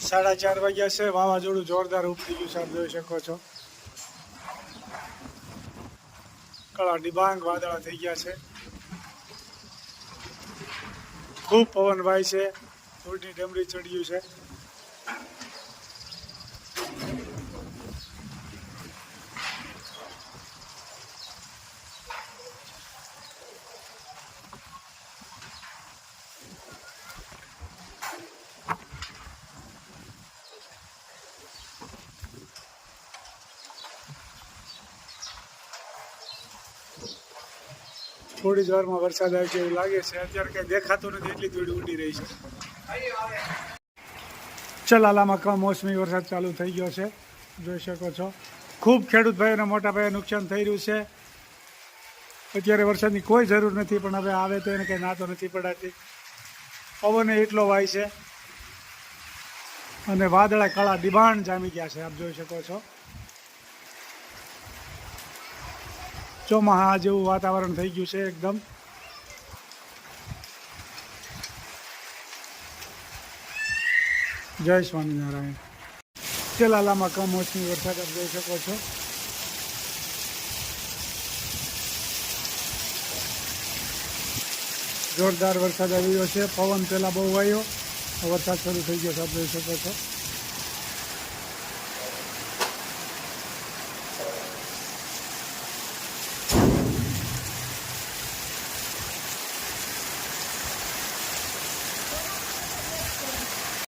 સાડા ચાર વાગ્યા છે, વાવાઝોડું જોરદાર ઉપડી ગયું છે જોઈ શકો છો. કળા ડિબાંગ વાદળા થઈ ગયા છે. ખૂબ પવન વાય છે. ધૂળની ડમરી ચડ્યું છે. થોડી જ વારમાં વરસાદ આવે છે એવું લાગે છે. અત્યારે કંઈ દેખાતું નથી, એટલી ધૂળ ઉડી રહી છે. ચલાલામાં કમોસમી વરસાદ ચાલુ થઈ ગયો છે. જોઈ શકો છો. ખૂબ ખેડૂત ભાઈઓને, મોટા ભાઈએ નુકસાન થઈ રહ્યું છે. અત્યારે વરસાદની કોઈ જરૂર નથી, પણ હવે આવે તો એને કંઈ ના તો નથી પડાતી. પવને એટલો વાય છે. અને વાદળા કળા ડિબાણ જામી ગયા છે, આપ જોઈ શકો છો. ચોમાહા જેવું વાતાવરણ થઈ ગયું છે એકદમ. જય સ્વામિનારાયણ. ચલાલામાં કમોસમી વરસાદ આપ જોઈ શકો છો. જોરદાર વરસાદ આવી રહ્યો છે. પવન પહેલાં બહુ વાયો. વરસાદ શરૂ થઈ ગયો છે, આપ જોઈ શકો છો.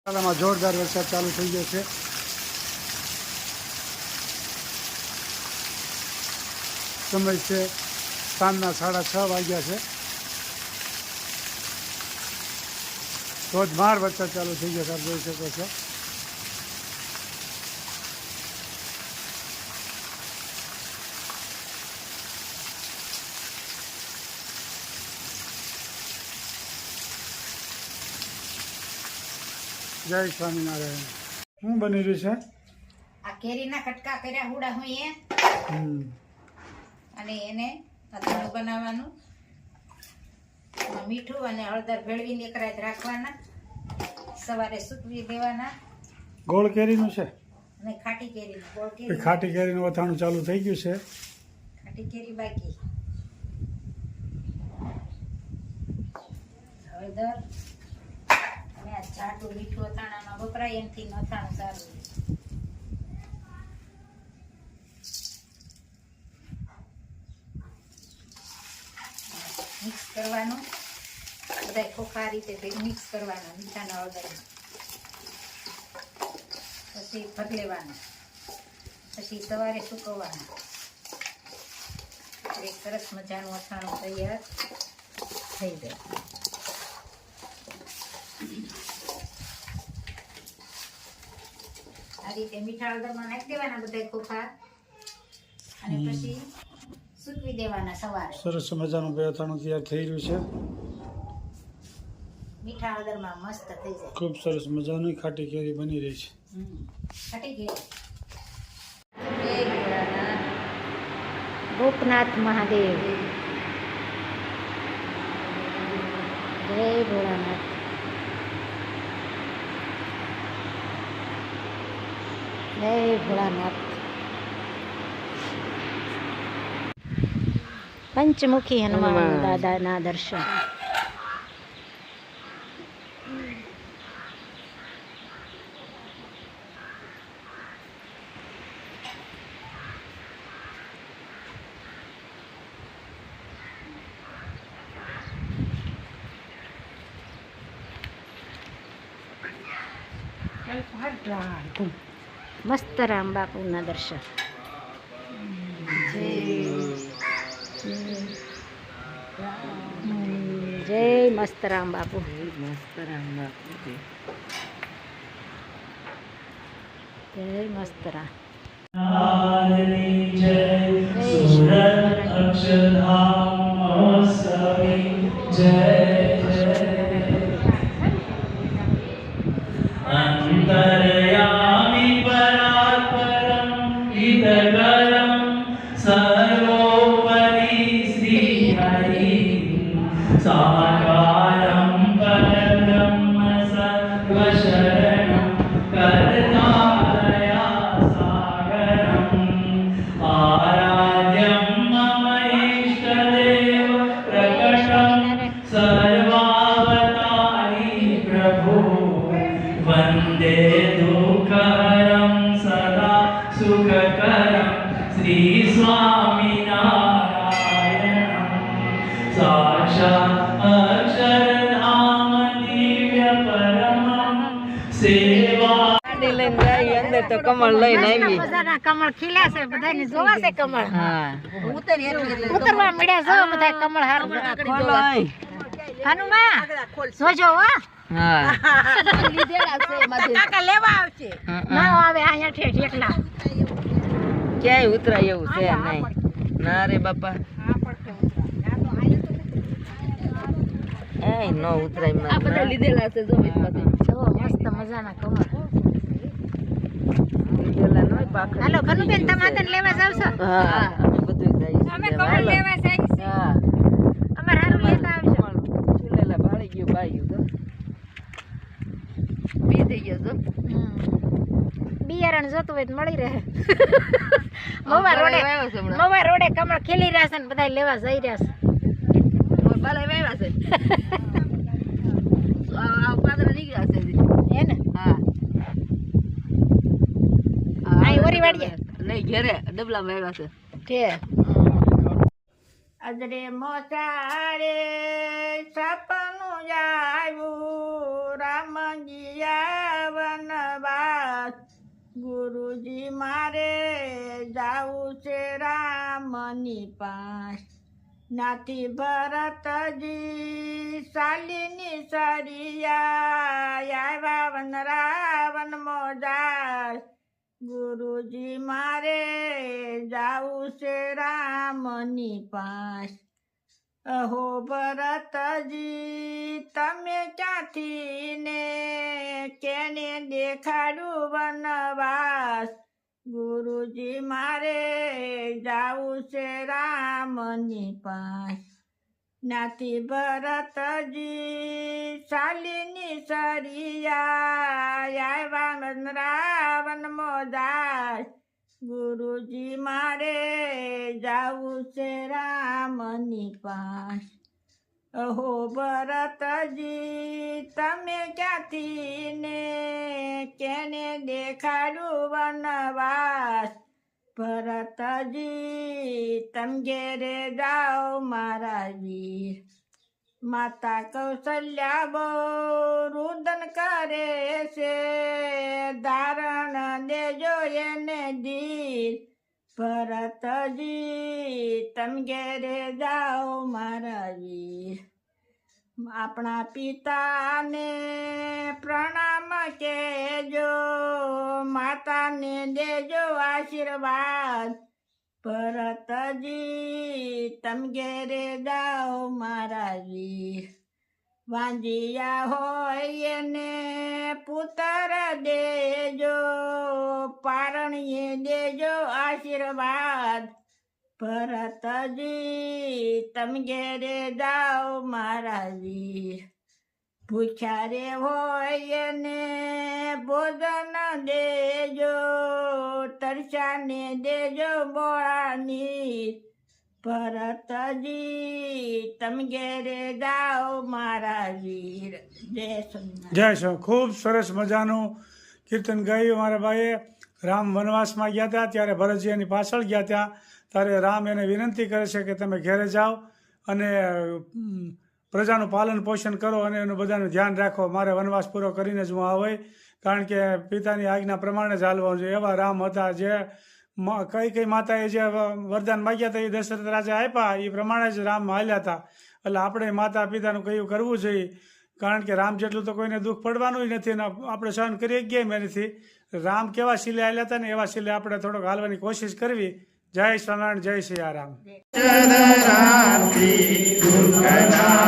ચલાલામાં જોરદાર વરસાદ ચાલુ થઈ ગયો છે. સમય છે સાંજના સાડા છ વાગ્યા છે. ધોધમાર વરસાદ ચાલુ થઈ ગયો સાહેબ જોઈ શકો છો. જય સ્વામિનારાયણ. શું બની રહ્યું આ કેરીના કટકા કર્યા હુડા હું એ અને એને અથાણું બનાવવાનું. મીઠું અને હળદર ભેળવીને એક રાત રાખવાના. સવારે સૂકવી દેવાના. ગોળ કેરીનું છે? અને ખાટી કેરીનું ગોળ કેરી. ખાટી કેરીનું અથાણું ચાલુ થઈ ગયું છે. ખાટી કેરી બાકી. હળદર. જાડું મીઠું અથાણામાં વપરાય એમથી અથાણું સારું મિક્સ કરવાનું. બધા ખોખા રીતે મિક્સ કરવાનું, મીઠાના હળદર પછી ભરી લેવાનું. પછી સવારે સુકવવાનું. એક સરસ મજાનું અથાણું તૈયાર થઈ જાય. રીતે મીઠા હળદરમાં નાખી દેવાના બધા ખોખા. અને પછી સૂકવી દેવાના સવારે. સરસ મજાનું બે અથાણું તૈયાર થઈ રહ્યું છે. મીઠા હળદરમાં મસ્ત થઈ જાય. ખૂબ સરસ મજાની ખાટી કેરી બની રહી છે. ખાટી કેરી. ગોપનાથ મહાદેવ. જય ભોળાનાથ. જય ભોળાનાથ પંચમુખી હનુમાન દાદાના દર્શન મસ્ત રામ બાપુના દર્શન જય મસ્ત રામ બાપુ મસ્ત રામ બાપુ જય મસ્ત રામ જય સુરત અક્ષરધામ श्रीस्वामिनारायणं साक्षात् अक्षरधाम दिव्यपरमं सेवा ગાડી લઈને જાય અંદર તો કમળ લઈને આવી બધાના કમળ ખીલ્યા છે બધાને જોવા છે કમળ હા ઉતરવા મળ્યા છો બધા કમળ હારું ખોલો અહીં. હનુમા જોજો હો હા કાકા લેવા આવશે હં, ના હં. આવે અહીંયા ઠેઠ એકલા ક્યાંય ઉતરાય એવું છે નહીં. ના રે બાપા. એ નો ઉતરાયમાં લીધેલા છે જો જો મસ્ત મજાના લીધેલા પાખડી. હાલો કનુબેન તમે લેવા જાવ છો? હા અમે બધું જઈએ અમે લેવા. લેવા જાય છે હા. અમાર હારું લેતા આવજો. કમળ ભાળી ગયું ભાઈ તો બી થઈ ગયો તો બિયારણ જોતું હોય તો મળી રહે. મવા રોડે હમણાં. રોડે કમળ ખીલી રહ્યા છે ને બધા લેવા જઈ રહ્યા છે. બાલા વાવ્યા છે. આ નીકળ્યા છે હે ને? હા. અહીં ઓરી વાડીએ? નહીં ઘેરે ડબલા વાવ્યા છે. છે અજરે મોસારે સપનું આવ્યું રામજી વનવાસ ગુરુજી મારે જાવું છે રામની પાસ. નાથી ભરતજી શાલિની સરિયા આવ્યા વન રાવણ મોજાર ગુરુજી મારે જાવું છે રામની પાસ. અહો ભરતજી, તમે ક્યાંથી ને કેને દેખાડું વનવાસ? ગુરુજી, મારે જાવું છે રામની પાસ. નાથી ભરતજી, શાલિની સરિયા રાવણ મોદાર ગુરુજી મારે જાવું છે રામની પાસ. અહો ભરતજી, તમે ક્યાંથી ને કેને દેખાડું વનવાસ? ભરતજી, તમ ઘેરે જાઓ મારા વીર. માતા કૌશલ્યા બહુ રુદન કરે છે. ધારણ દેજો એને ધીર ભરતજી તમ ઘેરે જાઓ મારા વીર. આપણા પિતાને પ્રણામ કેજો માતાને દેજો આશીર્વાદ. ભરતજી તમ ઘેરે જાઓ મારા વીર. વાંજિયા હોય ને પુત્ર દેજો, પારણીએ દેજો આશીર્વાદ. ભરતજી તમ ઘેરે જાઓ વીર ભૂખ્યા રે હોય ને ભોજન દેજો, તરસાને દેજો બોળાની. ભરતજી તમ ઘેરે જાઓ મારા વીર. જય જય શ્રી ખૂબ સરસ મજાનું કીર્તન ગાયું મારા ભાઈએ. રામ વનવાસમાં ગયા હતા, ત્યારે ભરતજી એની પાછળ ગયા ત્યાં ત્યારે રામ એને વિનંતી કરે છે કે તમે ઘેરે જાઓ અને પ્રજાનું પાલન પોષણ કરો અને એનું બધાનું ધ્યાન રાખો. મારે વનવાસ પૂરો કરીને જ હું આવે કારણ કે પિતાની આજ્ઞા પ્રમાણે જ હાલવાનું છે એવા રામ હતા જે કઈ કઈ માતાએ જે વરદાન માગ્યા હતા એ દશરથ રાજા આપ્યા, એ પ્રમાણે જ રામ હાલ્યા હતા. એટલે આપણે માતા પિતાનું કયું કરવું જોઈએ? કારણ કે રામ જેટલું તો કોઈને દુઃખ પડવાનું જ નથી અને આપણે સહન કરી ગયા એનાથી? નથી રામ કેવા શિલે હાલ્યા હતા ને એવા શિલે આપણે થોડોક હાલવાની કોશિશ કરવી. જય સ્વામિનારાયણ, જય શ્રી નારાયણ